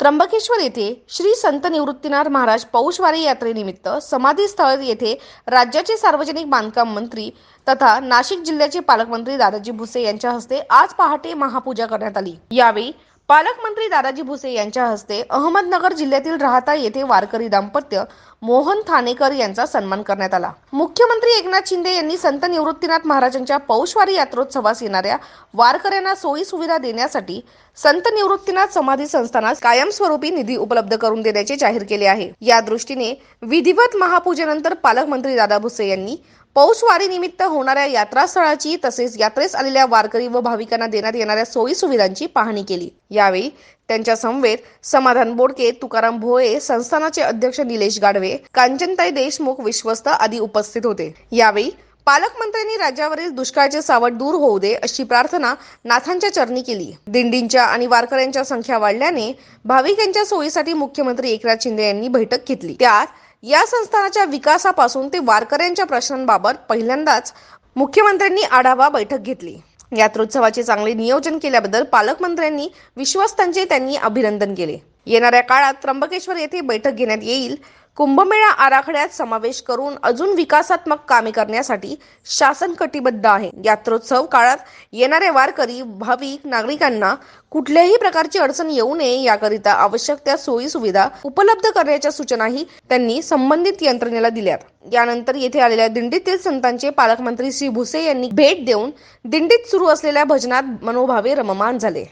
त्र्यंबकेश्वर येथे श्री संत निवृत्तीनाथ महाराज पौषवारी यात्रेनिमित्त समाधी स्थळ येथे राज्याचे सार्वजनिक बांधकाम मंत्री तथा नाशिक जिल्ह्याचे पालकमंत्री दादाजी भुसे यांच्या हस्ते आज पहाटे महापूजा करण्यात आली. यावेळी पालकमंत्री दादाजी भुसे यांच्या हस्ते अहमदनगर जिल्ह्यातील राहता येथे वारकरी दाम्पत्य मोहन थानेकर यांचा सन्मान करण्यात आला. मुख्यमंत्री एकनाथ शिंदे यांनी संत निवृत्तीनाथ महाराजांच्या पौषवारी यात्रोत्सवास येणाऱ्या वारकऱ्यांना सोयी सुविधा देण्यासाठी संत निवृत्तीनाथ समाधी संस्थानास कायमस्वरूपी निधी उपलब्ध करून देण्याचे जाहीर केले आहे. या दृष्टीने विधिवत महापूजेनंतर पालकमंत्री दादा भुसे यांनी पौषवारी निमित्त होणाऱ्या यात्रास्थळाची तसेच यात्रेस आलेल्या वारकरी व भाविकांना देण्यात येणाऱ्या सोयी सुविधांची पाहणी केली. यावेळी त्यांच्या समवेत समाधान बोडके तुकाराम भोये संस्थानाचे अध्यक्ष निलेश गाडवे कांचनताई देशमुख विश्वस्त आदी उपस्थित होते. यावेळी पालकमंत्र्यांनी राज्यावरील दुष्काळाचे सावट दूर होऊ दे अशी प्रार्थना नाथांच्या चरणी केली. दिंडींच्या आणि वारकऱ्यांच्या संख्या वाढल्याने भाविकांच्या सोयीसाठी मुख्यमंत्री एकनाथ शिंदे यांनी बैठक घेतली. त्यात या संस्थानाच्या विकासापासून ते वारकऱ्यांच्या प्रश्नांबाबत पहिल्यांदाच मुख्यमंत्र्यांनी आढावा बैठक घेतली. यात्रोत्सवाचे चांगले नियोजन केल्याबद्दल पालकमंत्र्यांनी विश्वस्तांचे त्यांनी अभिनंदन केले. येणाऱ्या काळात त्र्यंबकेश्वर येथे बैठक घेण्यात येईल. कुंभमेळा आराखड्यात समावेश करून अजून विकासात्मक कामे करण्यासाठी शासन कटिबद्ध आहे. यात्रोत्सव काळात येणारे वारकरी भाविक नागरिकांना कुठल्याही प्रकारची अडचण येऊ नये याकरिता आवश्यक त्या सोयी सुविधा उपलब्ध करण्याच्या सूचनाही त्यांनी संबंधित यंत्रणेला दिल्यात. यानंतर येथे आलेल्या दिंडीतील संतांचे पालकमंत्री श्री भुसे यांनी भेट देऊन दिंडीत सुरू असलेल्या भजनात मनोभावे रममान झाले.